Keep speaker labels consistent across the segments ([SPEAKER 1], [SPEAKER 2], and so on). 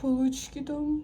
[SPEAKER 1] полички там.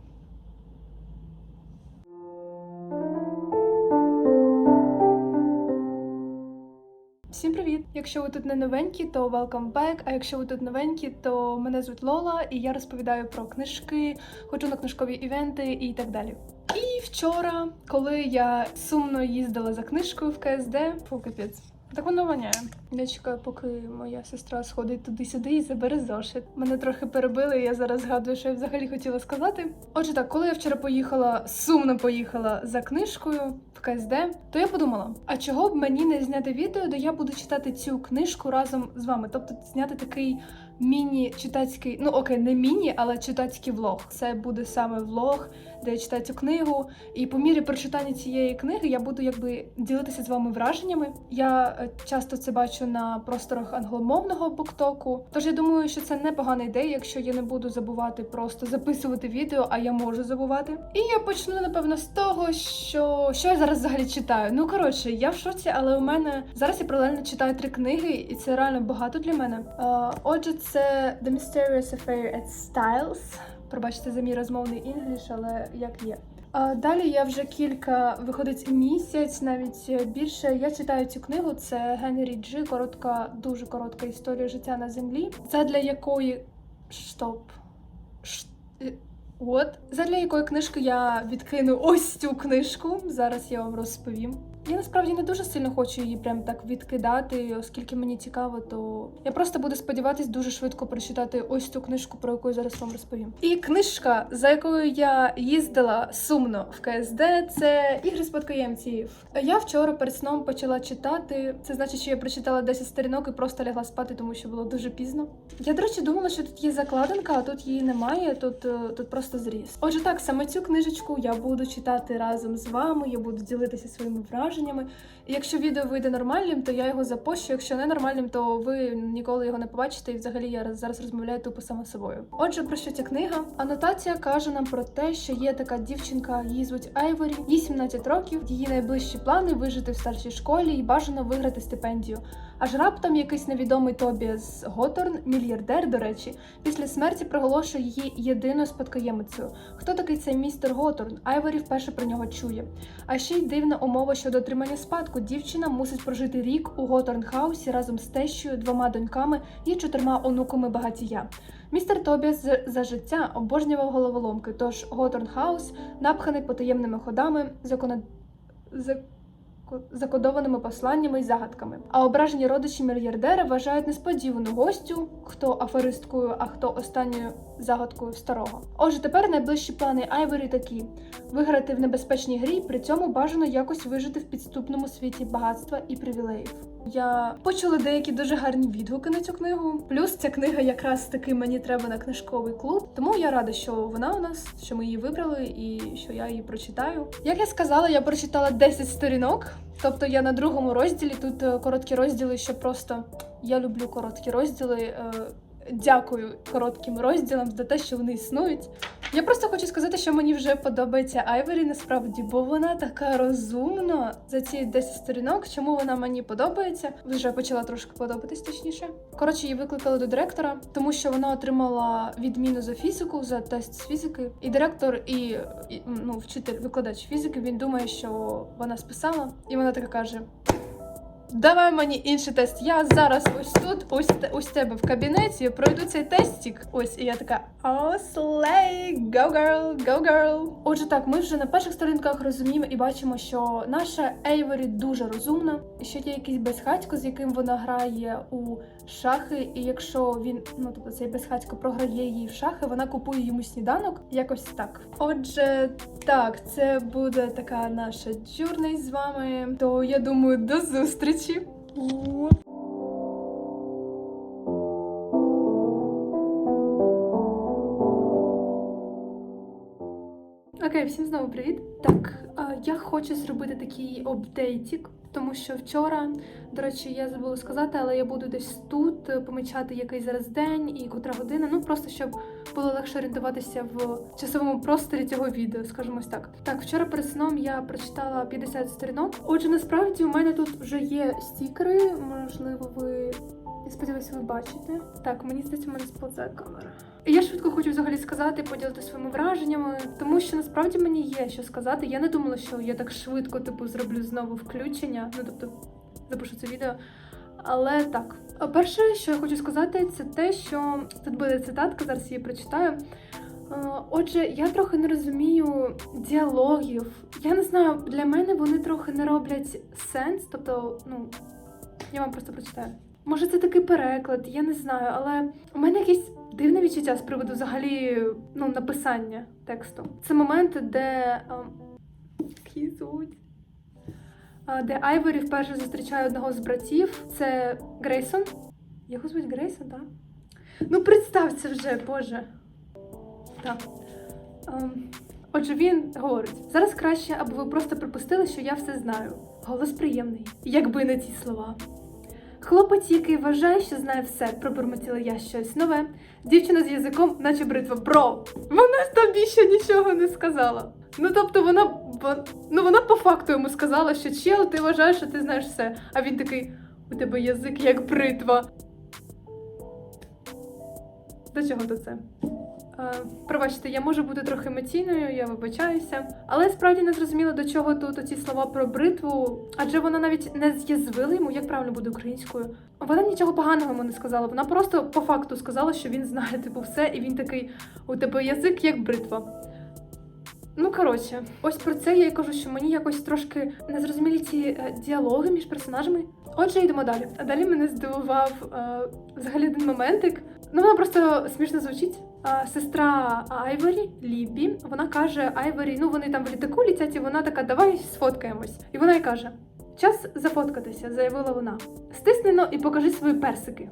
[SPEAKER 1] Всім привіт! Якщо ви тут не новенькі, то welcome back. А якщо ви тут новенькі, то мене звуть Лола, і я розповідаю про книжки, ходжу на книжкові івенти і так далі. І вчора, коли я сумно їздила за книжкою в КСД, фу, капець. Так воно воняє. Я чекаю, поки моя сестра сходить туди-сюди і забере зошит. Мене трохи перебили, і я зараз згадую, що я взагалі хотіла сказати. Отже, так, коли я вчора поїхала, сумно поїхала за книжкою в КСД, то я подумала: а чого б мені не зняти відео, де я буду читати цю книжку разом з вами? Тобто зняти такий міні-читацький, ну окей, не міні, але читацький влог. Це буде саме влог, де я читаю цю книгу. І по мірі прочитання цієї книги я буду якби ділитися з вами враженнями. Я е, часто це бачу на просторах англомовного буктоку. Тож я думаю, що це непогана ідея, якщо я не буду забувати просто записувати відео, а я можу забувати. І я почну напевно з того, що що я зараз взагалі читаю. Ну коротше, я в шоці, але у мене зараз я паралельно читаю три книги, і це реально багато для мене. Е, отже, це The Mysterious Affair at Styles. Пробачте за мій розмовний інгліш, але як є. А далі я вже кілька виходить місяць, навіть більше. Я читаю цю книгу. Це Генрі Джи, коротка, дуже коротка історія життя на землі. Задля якої Стоп. Ш... е, От. Задля якої книжки я відкину ось цю книжку. Зараз я вам розповім. Я насправді не дуже сильно хочу її прям так відкидати, оскільки мені цікаво, то я просто буду сподіватись дуже швидко прочитати ось цю книжку, про яку я зараз вам розповім. І книжка, за якою я їздила сумно в КСД, це ігри спадкоємців. Я вчора перед сном почала читати. Це значить, що я прочитала 10 сторінок і просто лягла спати, тому що було дуже пізно. Я, до речі, думала, що тут є закладинка, а тут її немає. Тут, е, тут просто зріз. Отже, так, саме цю книжечку я буду читати разом з вами. Я буду ділитися своїми враженнями. І якщо відео вийде нормальним, то я його запощу. Якщо не нормальним, то ви ніколи його не побачите. І взагалі я зараз розмовляю тупо сама собою. Отже, про що ця книга? Анотація каже нам про те, що є така дівчинка, її звуть Айворі, їй 17 років. Її найближчі плани вижити в старшій школі і бажано виграти стипендію. Аж раптом якийсь невідомий Тобіас Готорн, мільярдер, до речі, після смерті проголошує її єдиною спадкоємицею. Хто такий цей містер Готорн? Айворі вперше про нього чує. А ще й дивна умова щодо отримання спадку. Дівчина мусить прожити рік у Готорнхаусі разом з тещою, двома доньками і чотирма онуками багатія. Містер Тобіас за життя обожнював головоломки, тож Готорнхаус напханий потаємними ходами, законод... зак- закодованими посланнями і загадками. А ображені родичі мільярдера вважають несподівану гостю, хто аферисткою, а хто останньою загадкою старого. Отже, тепер найближчі плани Айворі такі: виграти в небезпечній грі, при цьому бажано якось вижити в підступному світі багатства і привілеїв. Я почула деякі дуже гарні відгуки на цю книгу. Плюс ця книга якраз таки мені треба на книжковий клуб. Тому я рада, що вона у нас, що ми її вибрали і що я її прочитаю. Як я сказала, я прочитала 10 сторінок. Тобто я на другому розділі. Тут е, короткі розділи, що просто я люблю короткі розділи. Е, Дякую коротким розділам за те, що вони існують. Я просто хочу сказати, що мені вже подобається Айвері насправді, бо вона така розумна за ці 10 сторінок. Чому вона мені подобається? Вже почала трошки подобатись, точніше. Коротше, її викликали до директора, тому що вона отримала відміну за фізику, за тест з фізики. І директор, і, і ну, вчитель, викладач фізики, він думає, що вона списала, і вона така каже: Давай мені інший тест. Я зараз ось тут, ось ось тебе в кабінеті, пройду цей тестик. Ось, і я така о, слей, go girl, go girl. Отже, так, ми вже на перших сторінках розуміємо і бачимо, що наша Ейворі дуже розумна, що є якийсь безхатько, з яким вона грає у шахи. І якщо він, ну тобто цей безхатько програє їй в шахи, вона купує йому сніданок. Якось так. Отже, так, це буде така наша джурний з вами. То я думаю, до зустрічі. Всім знову привіт. Так, я хочу зробити такий апдейтик, тому що вчора, до речі, я забула сказати, але я буду десь тут е, помічати який зараз день і котра година. Ну просто щоб було легше орієнтуватися в часовому просторі цього відео, скажімо ось так. Так, вчора перед сном я прочитала 50 сторінок. Отже, насправді у мене тут вже є стікери, можливо, ви Я сподіваюся, ви бачите. Так, мені здається, в мене сповзає камера. І я швидко хочу взагалі сказати, поділитися своїми враженнями, тому що насправді мені є що сказати. Я не думала, що я так швидко типу зроблю знову включення. Ну тобто запишу це відео. Але так, перше, що я хочу сказати, це те, що тут буде цитатка, зараз її прочитаю. Е, Отже, я трохи не розумію діалогів. Я не знаю, для мене вони трохи не роблять сенс. Тобто, ну, я вам просто прочитаю. Може, це такий переклад, я не знаю, але у мене якесь дивне відчуття з приводу взагалі ну, написання тексту. Це момент, де. А, Де Айворі вперше зустрічає одного з братів. Це Грейсон. Його звуть Грейсон, так? Ну, представ це вже, Боже. Так. Ем, Отже, він говорить: зараз краще, аби ви просто припустили, що я все знаю. Голос приємний, якби не ці слова. Хлопець, який вважає, що знає все, пробурмотіла я щось нове. Дівчина з язиком, наче бритва. Бро! Вона ж тобі ще нічого не сказала. Ну тобто вона ну вона по факту йому сказала, що чел, ти вважаєш, що ти знаєш все. А він такий: у тебе язик як бритва. До чого то це? Е, Пробачте, я можу бути трохи емоційною, я вибачаюся. Але справді не зрозуміла, до чого тут оці слова про бритву, адже вона навіть не з'язвила йому, як правильно буде українською. Вона нічого поганого йому не сказала. Вона просто по факту сказала, що він знає типу все, і він такий: у тебе язик як бритва. Ну, коротше, ось про це я й кажу, що мені якось трошки незрозумілі ці е, діалоги між персонажами. Отже, йдемо далі. А далі мене здивував е, взагалі один моментик. Ну, вона просто смішно звучить. Сестра Айворі, Лібі, вона каже Айворі, ну вони там в літаку літять, і вона така, давай сфоткаємось. І вона й каже: час зафоткатися, заявила вона. Стиснено і покажи свої персики.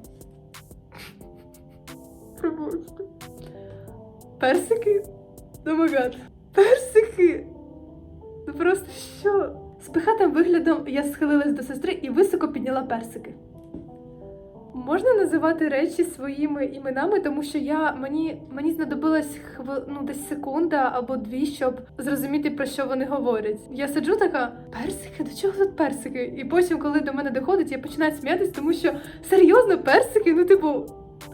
[SPEAKER 1] Пробачте. Персики? Oh. Персики! Ну просто що? З пихатим виглядом я схилилась до сестри і високо підняла персики. Можна називати речі своїми іменами, тому що я мені мені знадобилась хвил, ну, десь секунда або дві, щоб зрозуміти про що вони говорять. Я сиджу така, персики, до чого тут персики? І потім, коли до мене доходить, я починаю сміятись, тому що серйозно персики, ну типу,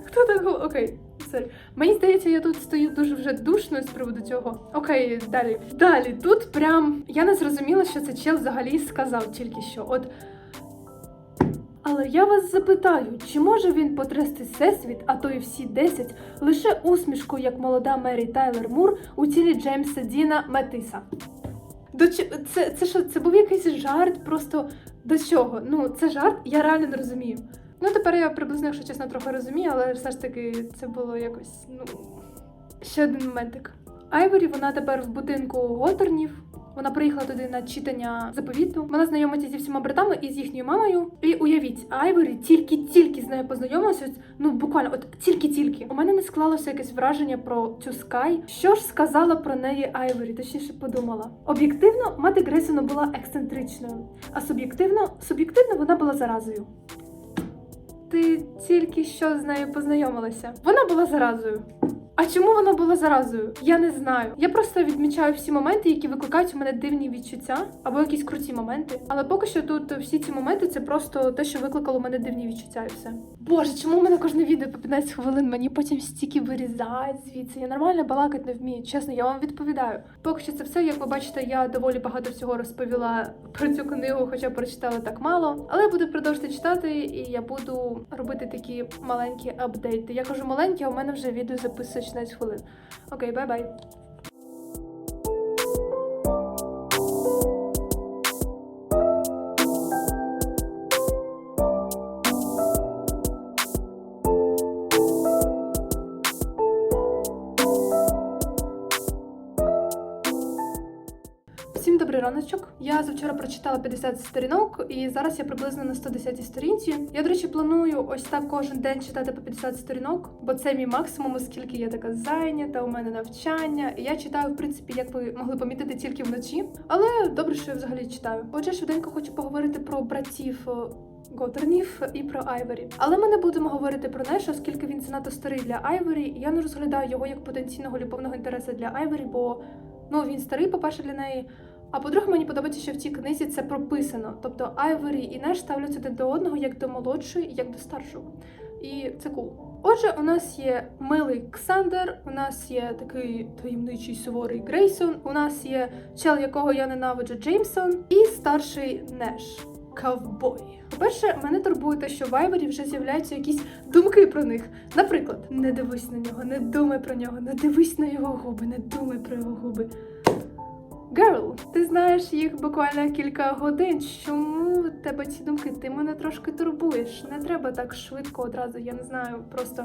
[SPEAKER 1] хто так? Окей. Сорі. Мені здається, я тут стою дуже вже душно з приводу цього. Окей, далі. Далі, тут прям я не зрозуміла, що це чел взагалі сказав тільки що. От але я вас запитаю, чи може він потрясти всесвіт, а то і всі 10, лише усмішкою, як молода Мері Тайлер Мур у тілі Джеймса Діна Метиса? До ч... це, це що, це був якийсь жарт, просто до чого? Ну, це жарт, я реально не розумію. Ну, тепер я приблизно, якщо чесно, трохи розумію, але все ж таки це було якось, ну. Ще один моментик. Айворі, вона тепер в будинку Готорнів. Вона приїхала туди на читання заповіту. Вона знайомиться зі всіма братами і з їхньою мамою. І уявіть, Айворі тільки-тільки з нею познайомилася. Ну буквально, от тільки-тільки. У мене не склалося якесь враження про цю Скай. Що ж сказала про неї Айворі, точніше подумала. Об'єктивно, мати Грейсона була ексцентричною, а суб'єктивно, суб'єктивно вона була заразою. Ти тільки що з нею познайомилася. Вона була заразою. А чому вона була заразою? Я не знаю. Я просто відмічаю всі моменти, які викликають у мене дивні відчуття або якісь круті моменти. Але поки що тут всі ці моменти це просто те, що викликало у мене дивні відчуття, і все. Боже, чому у мене кожне відео по 15 хвилин? Мені потім стільки вирізають звідси. Я нормально балакати не вмію. Чесно, я вам відповідаю. Поки що це все. Як ви бачите, я доволі багато всього розповіла про цю книгу, хоча прочитала так мало. Але я буду продовжувати читати, і я буду робити такі маленькі апдейти. Я кажу маленькі, а у мене вже відео записує 16 хвилин. Окей, бай-бай. Всім добрий раночок. Я завчора прочитала 50 сторінок, і зараз я приблизно на 110 сторінці. Я, до речі, планую ось так кожен день читати по 50 сторінок, бо це мій максимум, оскільки я така зайнята, у мене навчання. І я читаю, в принципі, як ви могли помітити, тільки вночі. Але добре, що я взагалі читаю. Отже, швиденько хочу поговорити про братів. е, Готернів і про Айворі. Але ми не будемо говорити про Неша, оскільки він занадто старий для Айворі, і я не розглядаю його як потенційного любовного інтересу для Айворі, бо ну він старий, по-перше, для неї. А по-друге, мені подобається, що в цій книзі це прописано. Тобто Айворі і Неш ставляться один до одного як до молодшої, як до старшого. І це кул. Отже, у нас є милий Ксандер, у нас є такий таємничий суворий Грейсон, у нас є чел, якого я ненавиджу Джеймсон, і старший Неш. Ковбой. По-перше, мене турбує те, що в Айворі вже з'являються якісь думки про них. Наприклад, не дивись на нього, не думай про нього, не дивись на його губи, не думай про його губи. Герл, ти знаєш їх буквально кілька годин. Чому в тебе ці думки? Ти мене трошки турбуєш. Не треба так швидко одразу, я не знаю, просто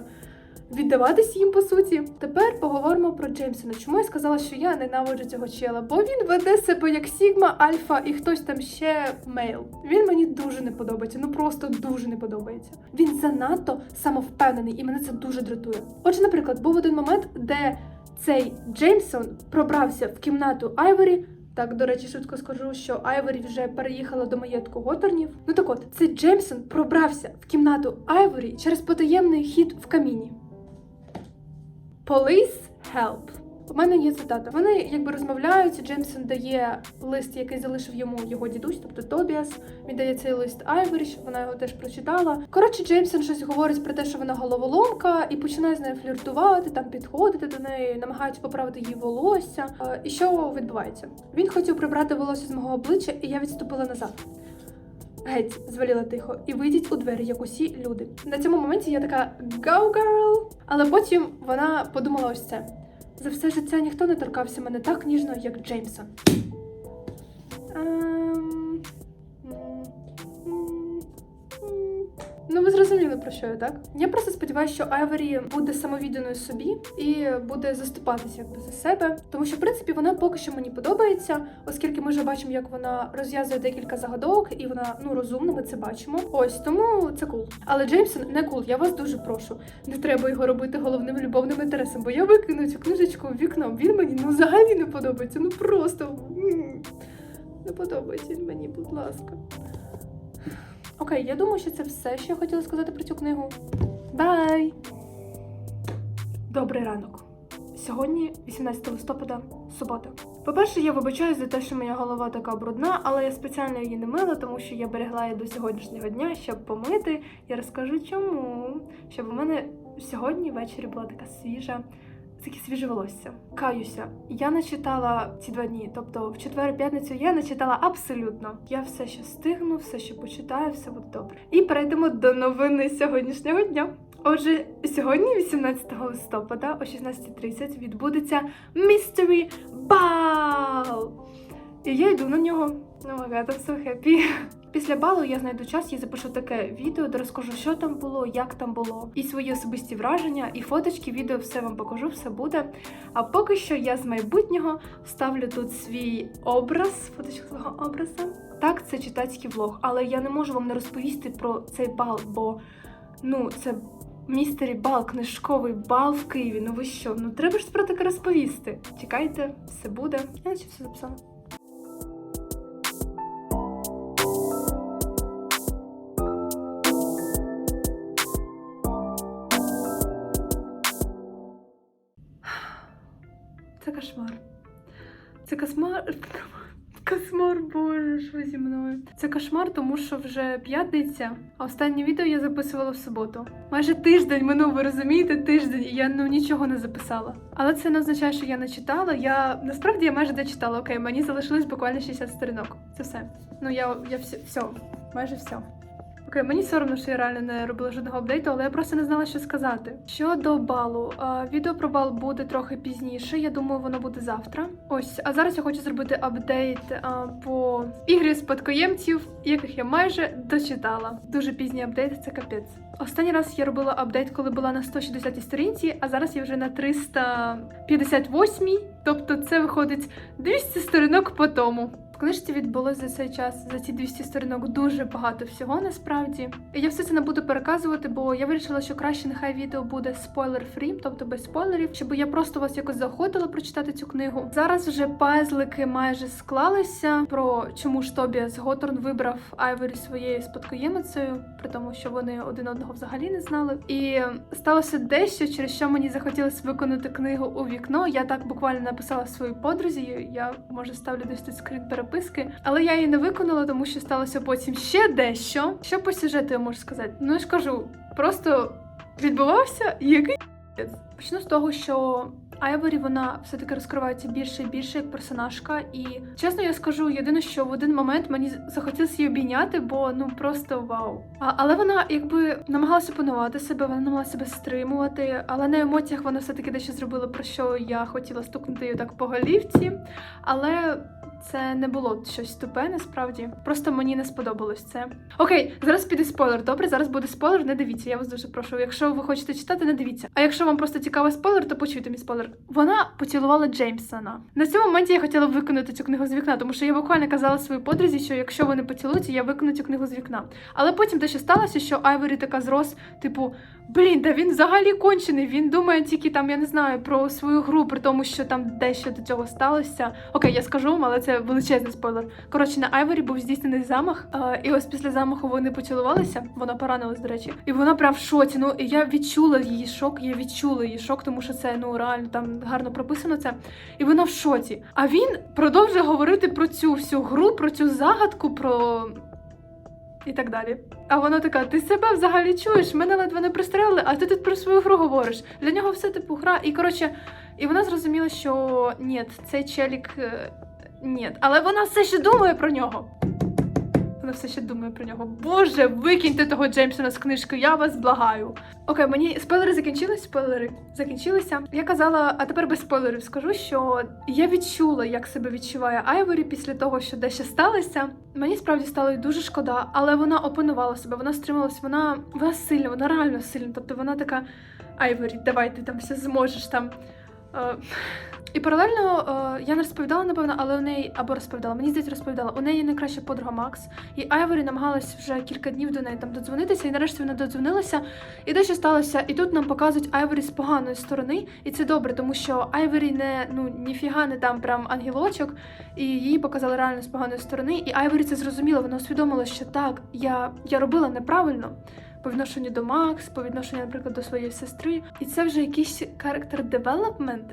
[SPEAKER 1] віддаватись їм по суті. Тепер поговоримо про Джеймсона. Чому я сказала, що я ненавиджу цього чела? Бо він веде себе як Сігма, Альфа і хтось там ще мейл. Він мені дуже не подобається, ну просто дуже не подобається. Він занадто самовпевнений, і мене це дуже дратує. Отже, наприклад, був один момент, де цей Джеймсон пробрався в кімнату Айворі. Так, до речі, швидко скажу, що Айворі вже переїхала до маєтку Готорнів. Ну так от, цей Джеймсон пробрався в кімнату Айворі через потаємний хід в каміні. Police help. У мене є цитата. Вони якби розмовляють. Джеймсон дає лист, який залишив йому його дідусь, тобто Тобіас. Він дає цей лист Айворі, щоб вона його теж прочитала. Коротше, Джеймсон щось говорить про те, що вона головоломка, і починає з нею фліртувати, там підходити до неї, намагається поправити її волосся. І що відбувається? Він хотів прибрати волосся з мого обличчя, і я відступила назад. Геть, звеліла тихо, і вийдіть у двері, як усі люди. На цьому моменті я така go girl! Але потім вона подумала ось це. За все життя ніхто не торкався мене так ніжно, як Джеймсон. Ем, Ну, ви зрозуміли про що я, так? Я просто сподіваюся, що Айворі буде самовідданою собі і буде заступатися якби за себе. Тому що, в принципі, вона поки що мені подобається, оскільки ми вже бачимо, як вона розв'язує декілька загадок, і вона ну розумна, ми це бачимо. Ось тому це кул. Але Джеймсон не кул. Я вас дуже прошу. Не треба його робити головним любовним інтересом, бо я викину цю книжечку в вікно. Він мені ну взагалі не подобається. Ну просто не подобається він мені, будь ласка. Окей, я думаю, що це все, що я хотіла сказати про цю книгу. Бай! Добрий ранок. Сьогодні 18 листопада, субота. По-перше, я вибачаюсь за те, що моя голова така брудна, але я спеціально її не мила, тому що я берегла її до сьогоднішнього дня, щоб помити. Я розкажу чому. Щоб у мене сьогодні ввечері була така свіжа. Таке свіже волосся. Каюся, я не читала ці два дні, тобто в четвер-п'ятницю я не читала абсолютно. Я все ще стигну, все ще почитаю, все буде добре. І перейдемо до новини сьогоднішнього дня. Отже, сьогодні, 18 листопада о 16.30 відбудеться Mystery Ball! І я йду на нього. Ну, I'm so happy. Після балу я знайду час і запишу таке відео, де розкажу, що там було, як там було, і свої особисті враження, і фоточки, відео, все вам покажу, все буде. А поки що я з майбутнього ставлю тут свій образ, фоточку свого образа. Так, це читацький влог, але я не можу вам не розповісти про цей бал, бо ну це містері бал, книжковий бал в Києві. Ну ви що? Ну треба ж про таке розповісти. Чекайте, все буде. Я наче все записала. Це кошмар. Це кошмар. Кошмар, боже, що зі мною. Це кошмар, тому що вже п'ятниця, а останнє відео я записувала в суботу. Майже тиждень минув, ви розумієте, тиждень, і я ну нічого не записала. Але це не означає, що я не читала. Я насправді я майже дочитала. Окей, мені залишилось буквально 60 сторінок. Це все. Ну я, я все, все, майже все. Окей, мені соромно, що я реально не робила жодного апдейту, але я просто не знала, що сказати. Щодо балу, відео про бал буде трохи пізніше. Я думаю, воно буде завтра. Ось, а зараз я хочу зробити апдейт по ігрі спадкоємців, яких я майже дочитала. Дуже пізній апдейт, це капець. Останній раз я робила апдейт, коли була на 160 сторінці, а зараз я вже на 358, тобто це виходить 200 сторінок по тому. Книжці відбулося за цей час, за ці 200 сторінок, дуже багато всього насправді. І я все це не буду переказувати, бо я вирішила, що краще нехай відео буде спойлер фрі, тобто без спойлерів, щоб я просто вас якось заходила прочитати цю книгу. Зараз вже пазлики майже склалися про чому ж Тобіас Готорн вибрав Айворі своєю спадкоємицею, при тому, що вони один одного взагалі не знали. І сталося дещо, через що мені захотілося виконати книгу у вікно. Я так буквально написала своїй подрузі. Я може ставлю десь тут скрін переписки, але я її не виконала, тому що сталося потім ще дещо. Що по сюжету я можу сказати? Ну я ж кажу, просто відбувався який. Почну з того, що Айворі вона все-таки розкривається більше і більше як персонажка. І чесно, я скажу, єдине, що в один момент мені захотілося її обійняти, бо ну просто вау. А, але вона якби намагалася опанувати себе, вона намагалася себе стримувати, але на емоціях вона все-таки дещо зробила, про що я хотіла стукнути її так по голівці. Але це не було щось тупе, насправді. Просто мені не сподобалось це. Окей, зараз піде спойлер. Добре, зараз буде спойлер, не дивіться. Я вас дуже прошу. Якщо ви хочете читати, не дивіться. А якщо вам просто цікавий спойлер, то почуйте мій спойлер. Вона поцілувала Джеймсона. На цьому моменті я хотіла виконати цю книгу з вікна, тому що я буквально казала своїй подрузі, що якщо вони поцілуються, я виконую цю книгу з вікна. Але потім дещо сталося, що Айворі така зрос, типу. Блін, та він взагалі кончений. Він думає тільки там, я не знаю, про свою гру, при тому, що там дещо до цього сталося. Окей, я скажу але це величезний спойлер. Коротше, на Айворі був здійснений замах, і ось після замаху вони поцілувалися. Вона поранилась, до речі, і вона прям в шоці. Ну і я відчула її шок. Я відчула її шок, тому що це ну реально там гарно прописано це. І вона в шоці. А він продовжує говорити про цю всю гру, про цю загадку, про. І так далі. А вона така: ти себе взагалі чуєш? Мене ледве не пристрелили, а ти тут про свою гру говориш. Для нього все типу гра. І коротше, і вона зрозуміла, що ні, цей челік е, ні. Але вона все ще думає про нього. Вона все ще думає про нього. Боже, викиньте того Джеймсона з книжки, я вас благаю. Окей, мені спойлери закінчились, спойлери закінчилися. Я казала, а тепер без спойлерів скажу, що я відчула, як себе відчуває Айворі після того, що дещо сталося. Мені справді стало дуже шкода, але вона опанувала себе, вона стрималась, вона, вона сильна, вона реально сильна. Тобто вона така Айворі, давай ти там все зможеш там. Е, і паралельно е, я не розповідала, напевно, але у неї або розповідала, мені здається, розповідала. У неї найкраща подруга Макс, і Айворі намагалась вже кілька днів до неї там додзвонитися, і нарешті вона додзвонилася. І дещо сталося. І тут нам показують Айворі з поганої сторони, і це добре, тому що Айворі не ну ніфіга не там прям ангелочок, і її показали реально з поганої сторони. І Айворі це зрозуміла. Вона усвідомила, що так, я, я робила неправильно. По відношенню до Макс, по відношенню, наприклад, до своєї сестри, і це вже якийсь character development,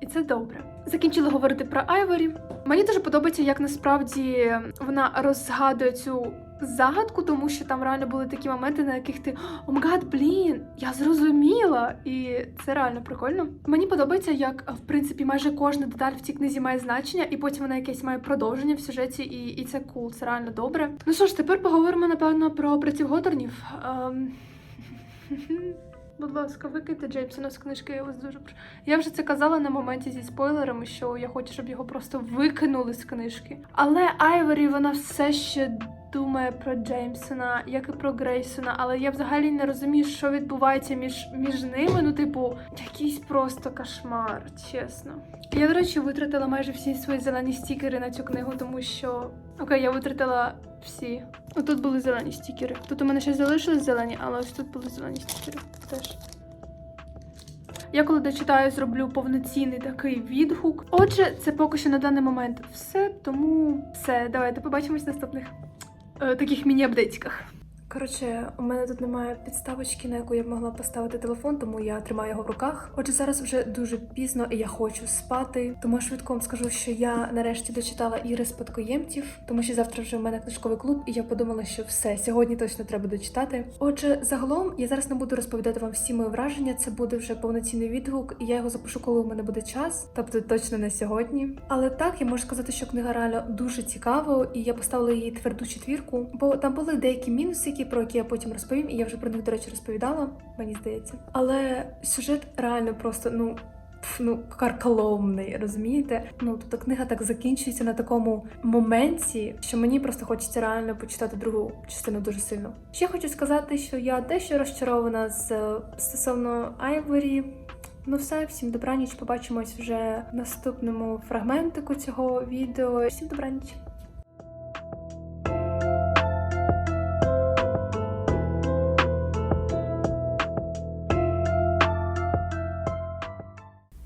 [SPEAKER 1] і це добре. Закінчили говорити про Айворі. Мені дуже подобається, як насправді вона розгадує цю загадку, тому що там реально були такі моменти, на яких ти о мгад, блін, я зрозуміла, і це реально прикольно. Мені подобається, як в принципі майже кожна деталь в цій книзі має значення, і потім вона якесь має продовження в сюжеті, і, і це кул, це реально добре. Ну що ж, тепер поговоримо напевно про братів Готорнів. Ем... Будь ласка, викиньте Джеймсона з книжки, я вас дуже прошу. Я вже це казала на моменті зі спойлерами, що я хочу, щоб його просто викинули з книжки. Але Айворі вона все ще думає про Джеймсона, як і про Грейсона, але я взагалі не розумію, що відбувається між, між ними. Ну, типу, якийсь просто кошмар, чесно. Я, до речі, витратила майже всі свої зелені стікери на цю книгу, тому що окей, я витратила всі. Отут були зелені стікери. Тут у мене ще залишились зелені, але ось тут були зелені стікери теж. Я коли дочитаю, зроблю повноцінний такий відгук. Отже, це поки що на даний момент все, тому все. Давайте побачимось в наступних е, таких міні-апдейтиках. Коротше, у мене тут немає підставочки, на яку я б могла поставити телефон, тому я тримаю його в руках. Отже, зараз вже дуже пізно і я хочу спати. Тому я швидко вам скажу, що я нарешті дочитала Іри спадкоємців, тому що завтра вже в мене книжковий клуб, і я подумала, що все сьогодні точно треба дочитати. Отже, загалом я зараз не буду розповідати вам всі мої враження. Це буде вже повноцінний відгук, і я його запишу, коли у мене буде час, тобто точно не сьогодні. Але так я можу сказати, що книга реально дуже цікава, і я поставила їй тверду четвірку, бо там були деякі мінуси, які про які я потім розповім, і я вже про них, до речі, розповідала, мені здається. Але сюжет реально просто ну. Ну, карколомний, розумієте? Ну тобто книга так закінчується на такому моменті, що мені просто хочеться реально почитати другу частину дуже сильно. Ще хочу сказати, що я дещо розчарована з стосовно Айворі. Ну все, всім добраніч. Побачимось вже в наступному фрагментику цього відео. Всім добраніч.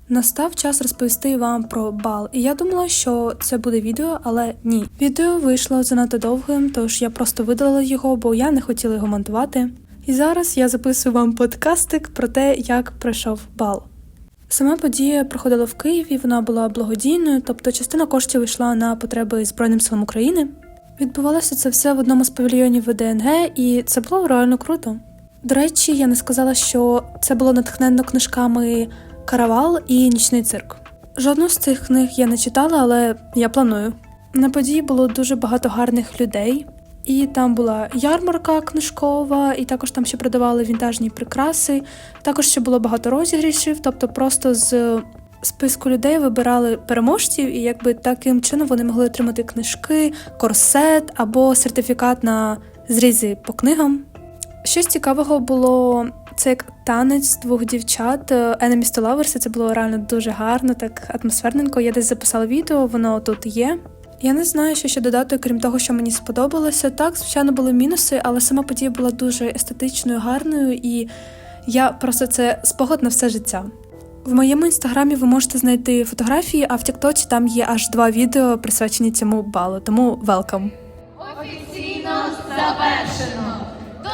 [SPEAKER 1] Настав час розповісти вам про бал, і я думала, що це буде відео, але ні. Відео вийшло занадто довгим, тож я просто видалила його, бо я не хотіла його монтувати. І зараз я записую вам подкастик про те, як пройшов бал. Сама подія проходила в Києві, вона була благодійною, тобто частина коштів йшла на потреби Збройним силам України. Відбувалося це все в одному з павільйонів ВДНГ, і це було реально круто. До речі, я не сказала, що це було натхненно книжками Каравал і Нічний цирк. Жодну з цих книг я не читала, але я планую. На події було дуже багато гарних людей, і там була ярмарка книжкова, і також там ще продавали вінтажні прикраси. Також ще було багато розіграшів, тобто просто з списку людей вибирали переможців, і якби таким чином вони могли отримати книжки, корсет або сертифікат на зрізи по книгам. Щось цікавого було це як танець двох дівчат е, Enemies to Lovers, Це було реально дуже гарно, так атмосферненько. Я десь записала відео, воно тут є. Я не знаю, що ще додати, крім того, що мені сподобалося. Так, звичайно, були мінуси, але сама подія була дуже естетичною, гарною, і я просто це спогад на все життя. В моєму інстаграмі ви можете знайти фотографії, а в Тіктоці там є аж два відео присвячені цьому балу. Тому велкам.
[SPEAKER 2] Офіційно завершено.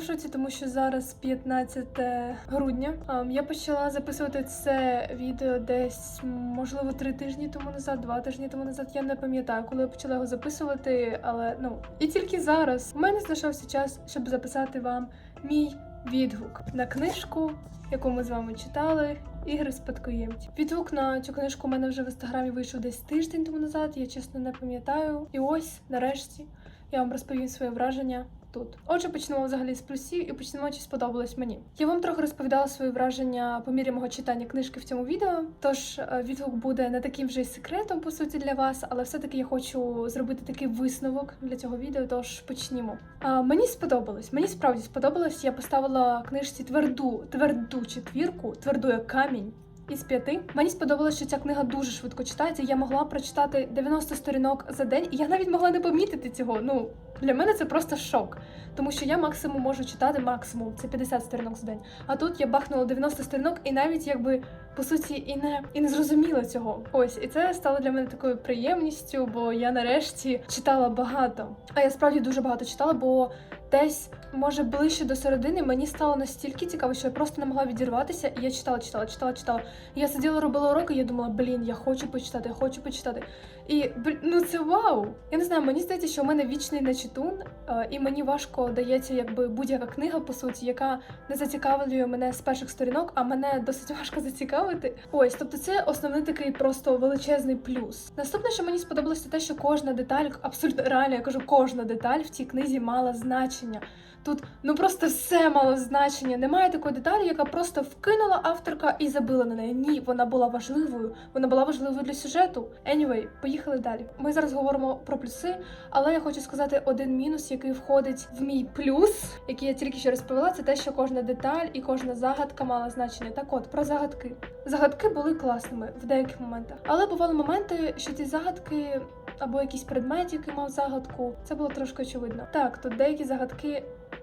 [SPEAKER 1] В шоці, тому що зараз 15 грудня. Ем, Я почала записувати це відео десь, можливо, три тижні тому назад, два тижні тому назад. Я не пам'ятаю, коли я почала його записувати, але ну і тільки зараз у мене знайшовся час, щоб записати вам мій відгук на книжку, яку ми з вами читали. Ігри спадкоємців. Відгук на цю книжку у мене вже в інстаграмі вийшов десь тиждень тому назад. Я чесно не пам'ятаю. І ось нарешті я вам розповім своє враження тут. Отже, почнемо взагалі з плюсів і почнемо, чи сподобалось мені. Я вам трохи розповідала свої враження по мірі мого читання книжки в цьому відео. Тож е, відгук буде не таким вже й секретом, по суті, для вас, але все-таки я хочу зробити такий висновок для цього відео. Тож почнімо. А, мені сподобалось, мені справді сподобалось. Я поставила книжці тверду, тверду четвірку, тверду як камінь. Із п'яти мені сподобалося, що ця книга дуже швидко читається. Я могла прочитати 90 сторінок за день, і я навіть могла не помітити цього. Ну для мене це просто шок, тому що я максимум можу читати максимум це 50 сторінок за день. А тут я бахнула 90 сторінок, і навіть якби по суті і не і не зрозуміла цього. Ось і це стало для мене такою приємністю, бо я нарешті читала багато. А я справді дуже багато читала, бо десь. Може, ближче до середини мені стало настільки цікаво, що я просто не могла відірватися, і я читала, читала, читала, читала. Я сиділа, робила уроки, я думала, блін, я хочу почитати, я хочу почитати. І ну це вау! Я не знаю, мені здається, що в мене вічний нечитун, е, і мені важко дається якби будь-яка книга, по суті, яка не зацікавлює мене з перших сторінок, а мене досить важко зацікавити. Ось, тобто, це основний такий просто величезний плюс. Наступне, що мені сподобалося, те, що кожна деталь, абсолютно реально, я кажу, кожна деталь в цій книзі мала значення. Тут ну просто все мало значення. Немає такої деталі, яка просто вкинула авторка і забила на неї. Ні, вона була важливою. Вона була важливою для сюжету. Anyway, поїхали далі. Ми зараз говоримо про плюси, але я хочу сказати один мінус, який входить в мій плюс, який я тільки що розповіла. Це те, що кожна деталь і кожна загадка мала значення. Так от про загадки. Загадки були класними в деяких моментах, але бували моменти, що ці загадки. Або якийсь предмет, який мав загадку, це було трошки очевидно. Так, тут деякі загадки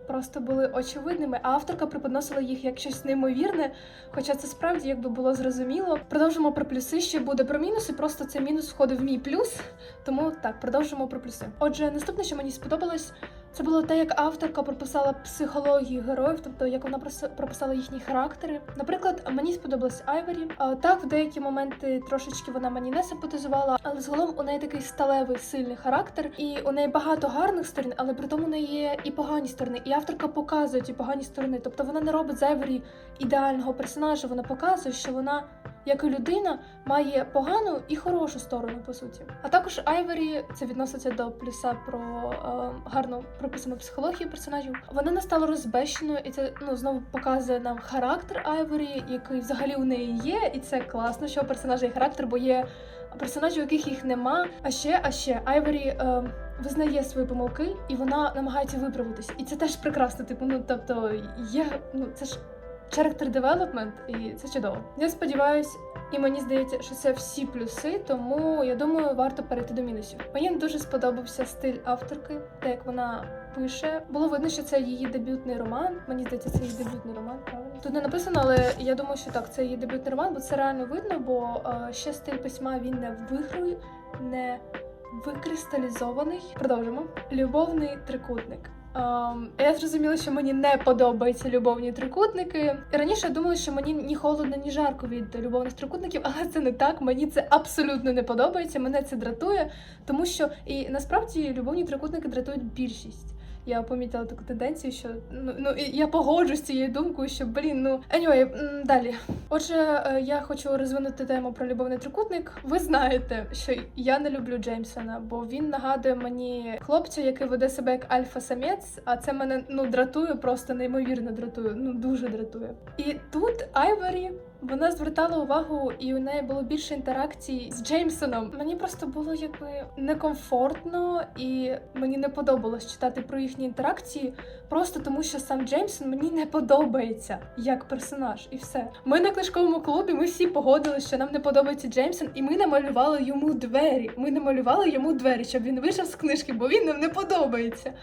[SPEAKER 1] просто були очевидними, а авторка преподносила їх як щось неймовірне, хоча це справді якби було зрозуміло. Продовжимо про плюси, ще буде про мінуси, просто це мінус входив в мій плюс. Тому так, продовжимо про плюси. Отже, наступне, що мені сподобалось, це було те, як авторка прописала психологію героїв, тобто як вона прописала їхні характери. Наприклад, мені сподобалась Айвері. Так, в деякі моменти трошечки вона мені не симпатизувала, але загалом у неї такий сталевий сильний характер, і у неї багато гарних сторін, але при тому у неї є і погані сторони. І авторка показує ті погані сторони. Тобто вона не робить з Айвері ідеального персонажа. Вона показує, що вона як і людина, має погану і хорошу сторону, по суті. А також Айвері це відноситься до плюса про е, гарно прописану психологію персонажів. Вона не стала розбещеною, і це ну знову показує нам характер Айвері, який взагалі у неї є, і це класно, що персонажа є характер, бо є персонажі, у яких їх нема. А ще, а ще Айвері. Е, Визнає свої помилки, і вона намагається виправитись. І це теж прекрасно. Типу, ну тобто є, ну це ж character development, і це чудово. Я сподіваюся, і мені здається, що це всі плюси, тому я думаю, варто перейти до мінусів. Мені дуже сподобався стиль авторки, те, як вона пише. Було видно, що це її дебютний роман. Мені здається, це її дебютний роман, правильно? Тут не написано, але я думаю, що так, це її дебютний роман, бо це реально видно, бо е, ще стиль письма він не виграє, не викристалізований. Продовжимо. Любовний трикутник. Ем, я зрозуміла, що мені не подобаються любовні трикутники. Раніше я думала, що мені ні холодно, ні жарко від любовних трикутників, але це не так. Мені це абсолютно не подобається. Мене це дратує, тому що і насправді любовні трикутники дратують більшість. Я помітила таку тенденцію, що ну, ну я погоджуюсь з цією думкою, що блін, ну anyway, далі. Отже, е, я хочу розвинути тему про любовний трикутник. Ви знаєте, що я не люблю Джеймсона, бо він нагадує мені хлопця, який веде себе як альфа-самець, а це мене ну дратує, просто неймовірно дратує. Ну дуже дратує. І тут Айвері. Вона звертала увагу, і у неї було більше інтеракцій з Джеймсоном. Мені просто було якби некомфортно, і мені не подобалось читати про їхні інтеракції, просто тому що сам Джеймсон мені не подобається як персонаж, і все. Ми на книжковому клубі ми всі погодилися, що нам не подобається Джеймсон, і ми намалювали йому двері. Ми намалювали йому двері, щоб він вийшов з книжки, бо він нам не подобається.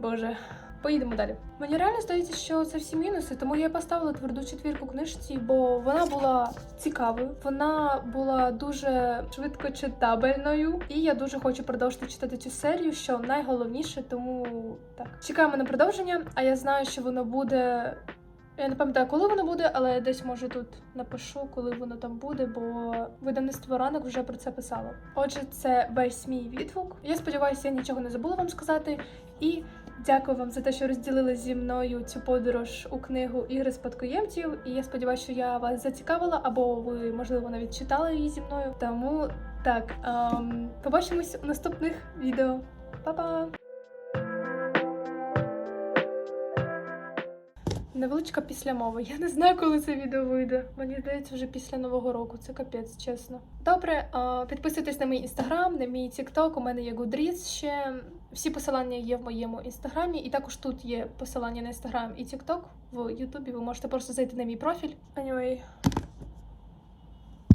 [SPEAKER 1] Боже. Поїдемо далі. Мені реально здається, що це всі мінуси, тому я поставила тверду четвірку книжці, бо вона була цікавою, вона була дуже швидко читабельною, і я дуже хочу продовжити читати цю серію, що найголовніше, тому так. Чекаємо на продовження, а я знаю, що воно буде. Я не пам'ятаю, коли воно буде, але я десь може тут напишу, коли воно там буде, бо видавництво ранок вже про це писало. Отже, це весь мій відгук. Я сподіваюся, я нічого не забула вам сказати. І дякую вам за те, що розділили зі мною цю подорож у книгу ігри спадкоємців. І я сподіваюся, що я вас зацікавила, або ви, можливо, навіть читали її зі мною. Тому так, ем, побачимось у наступних відео. Па-па! Невеличка післямова. Я не знаю, коли це відео вийде. Мені здається, вже після нового року. Це капець, чесно. Добре, підписуйтесь на мій інстаграм, на мій тікток. У мене є Goodreads ще. Всі посилання є в моєму інстаграмі, і також тут є посилання на інстаграм і тікток в Ютубі. Ви можете просто зайти на мій профіль. Anyway,